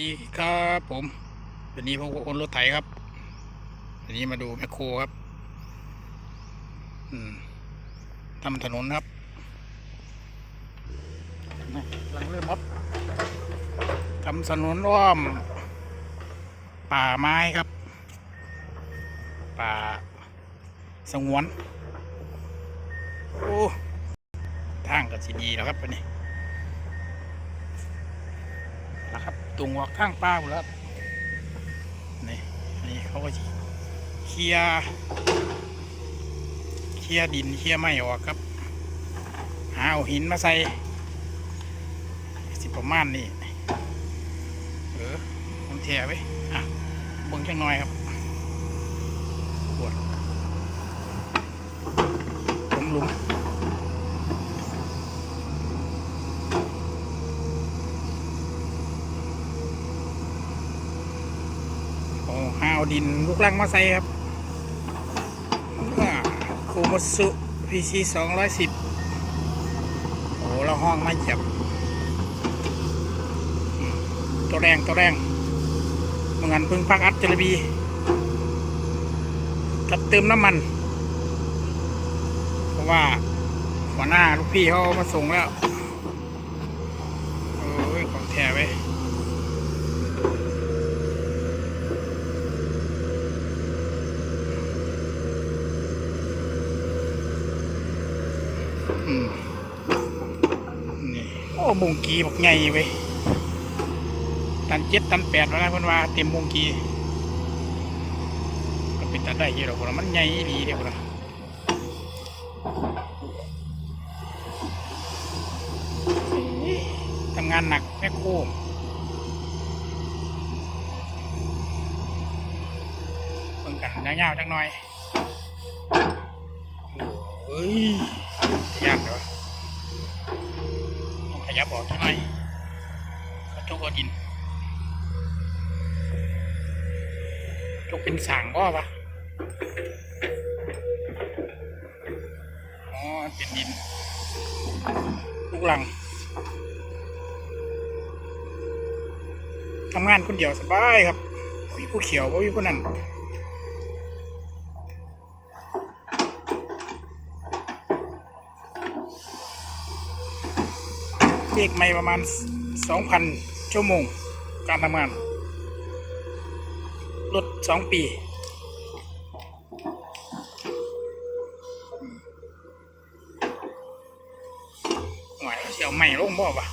ดีครับผมวันนี้พวกคนรถไถครับวันนี้มาดูแมคโครครับทำถนนครับนี่กำลังเริ่มครับทำถนนอ้อมป่าไม้ครับ ป่าสงวน โอ้ทางกับสีดีแล้วครับวันนี้ นะครับ ตุงออกข้างป้าหมดแล้วนี่นี่เขาก็เคลียร์เคลียร์ดินเคลียร์ไม้ออกครับหาเอาหินมาใส่สิประมาณนี้เออผมแถไว้อะเบิ่งจังหน่อยครับปวดผมหลุม โอ้หา เอาดินลูกลังมาใส่ครับคูมสุพีซีสองร้อยสิบโอ้เราห้องไมาเหยียบตัวแรงตัวแรงเมื่อกันพึ่งพักอัดจระบีกับเติมน้ำมัน เพราะว่าหัวหน้าลูกพี่เขามาส่งแล้ว โอ้ย ของแท้ไว้ย อืมนี่โอ้มุงกีบักใหญ่เว้ยตันเจ็ดตันแปดแล้วนะเพิ่นว่าเต็มมุงกีก็เป็นตันได้เยอะหรอกพุ่นน่ะมันใหญ่ดีเดียวพุ่นะทำงานหนักแม่โคมเบิ่งกันยาวๆจังหน่อยโอ้ยยาก ยับออกทำไมกระจกเอดินจกเป็นสางก็ปะอ๋อ เป็นดิน ลูกหลัง ทำงานคนเดียวสบายครับมีผู้เขียวว่ามีผู้นั่น เรียกไม่ประมาณ 2,000 ชั่วโมง การทำงานลด2 ปีหน่อยเสียวใหม่ลงบ่ปะ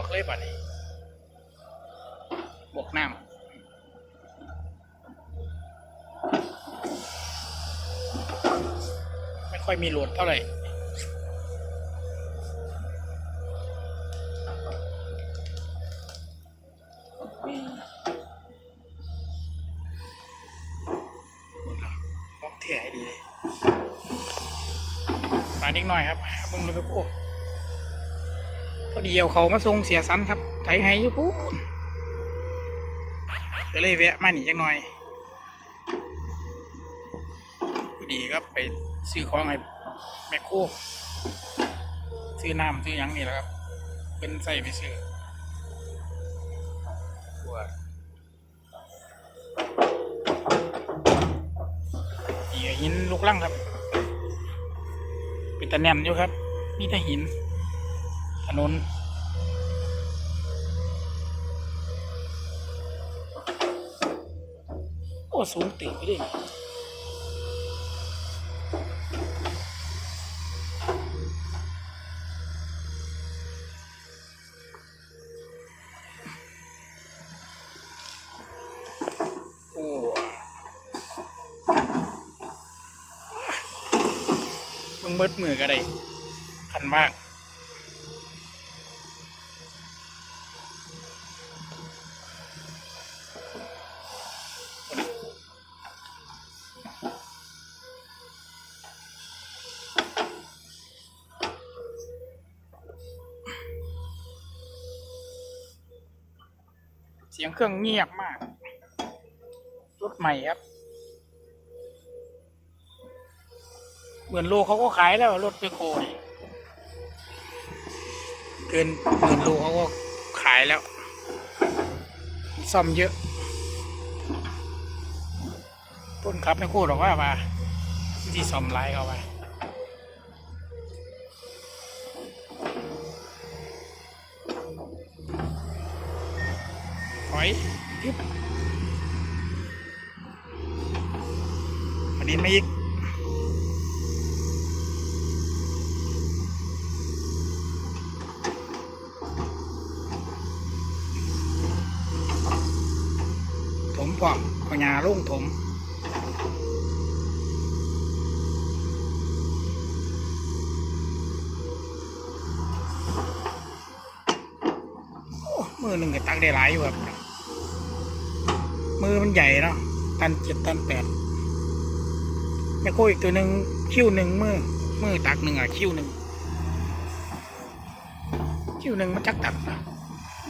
วกเลยป่ะนี่บวกน้ำไม่ค่อยมีโหลดเท่าไหร่บอกเถี่ยให้ดีเลยมานิดหน่อยครับมึงเลยไปโอ้ พอดีเอาเขามาส่งเสียสันครับไถให้ยุพูนก็เลยแวะมาหนีจังหน่อยพอดีครับไปซื้อของไอ้แมคโครซื้อน้ำซื้อยังนี่แหละครับ เป็นใส่ไปซื้อวหินลูกลังครับ เป็นตะแนมอยู่ครับ มีแต่หิน ถนนโอ้สูงติ่งไปดิโอ้มึงเบิดมือก็ได้คันมาก สียงเครื่องเงียบมาก รถใหม่ครับ เหมือนโลเขาก็ขายแล้วรถเปโคนี่เกินหมื่นโลเขาก็ขายแล้ว ซ่อมเยอะ ต้นครับไม่พูดหรอกว่ามาที่ซ่อมไล่เขาไป อันนี้ไม่อีกถมพร้อมพญญาลุ่งถมมือหนึ่งก็ตักได้หลายอยู่ครับ มือมันใหญ่เนาะตันเจ็ดตันแปดแม่โคอีกตัวหนึ่งคิ้วหนึ่งมือมือตักหนึ่งอะคิ้วหนึ่งคิ้วหนึ่งมันจักตักนะ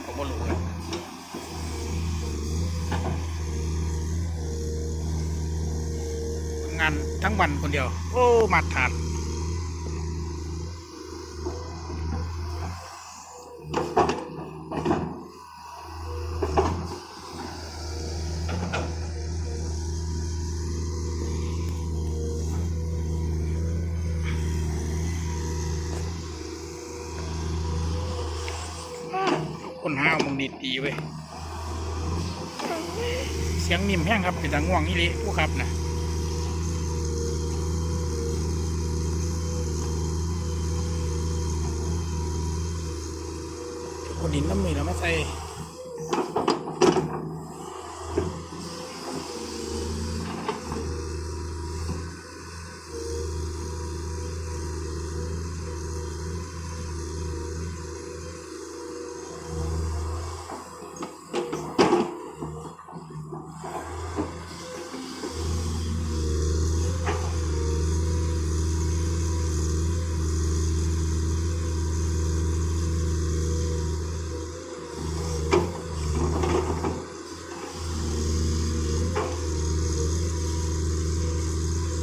ผมก็รู้ครับงานทั้งวันคนเดียว โอ้มาทาน คนห้าวมึงดีดีเว้ยเสียงนิ่มแห้งครับเป็นตาง่วงนี่เลยผู้ครับนะคนดินน้ำมือเราไม่ใส่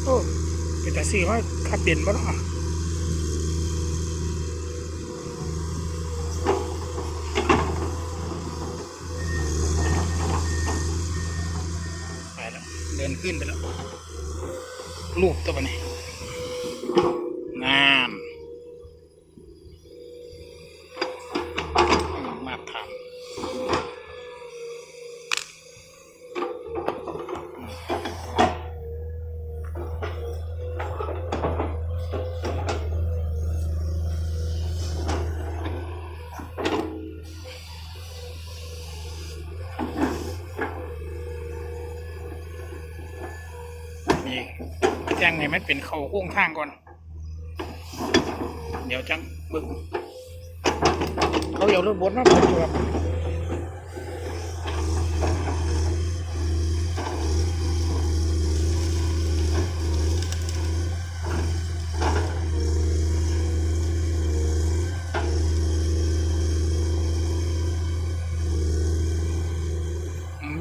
โอ้ สี่ว่าขับเด่นบ่เนาะไปแล้ว เดินขึ้นไปแล้ว ลูกตัวนี้ นี่แจ้งให้มันเป็นเขาโค้งทางก่อน เดี๋ยวจังบึกเขาเอารถบดมาเปิดอยู่ครับ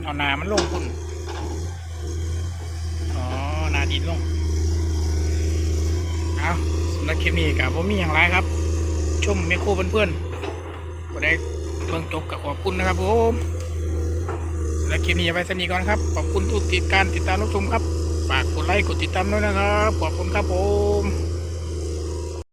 เอาหนามันลงคุณ อ๋อ นาดินลง เอา สำหรับคลิปนี้กับผมมีอย่างไรครับ ชมเมโครเพื่อนๆก็ได้เบิ่งจบกับขอบคุณนะครับผมสำหรับคลิปนี้เอาไปสนีก่อนครับ ขอบคุณทุกติดการติดตามรับชมครับ ฝากกดไลค์กดติดตามด้วยนะครับ ขอบคุณครับผม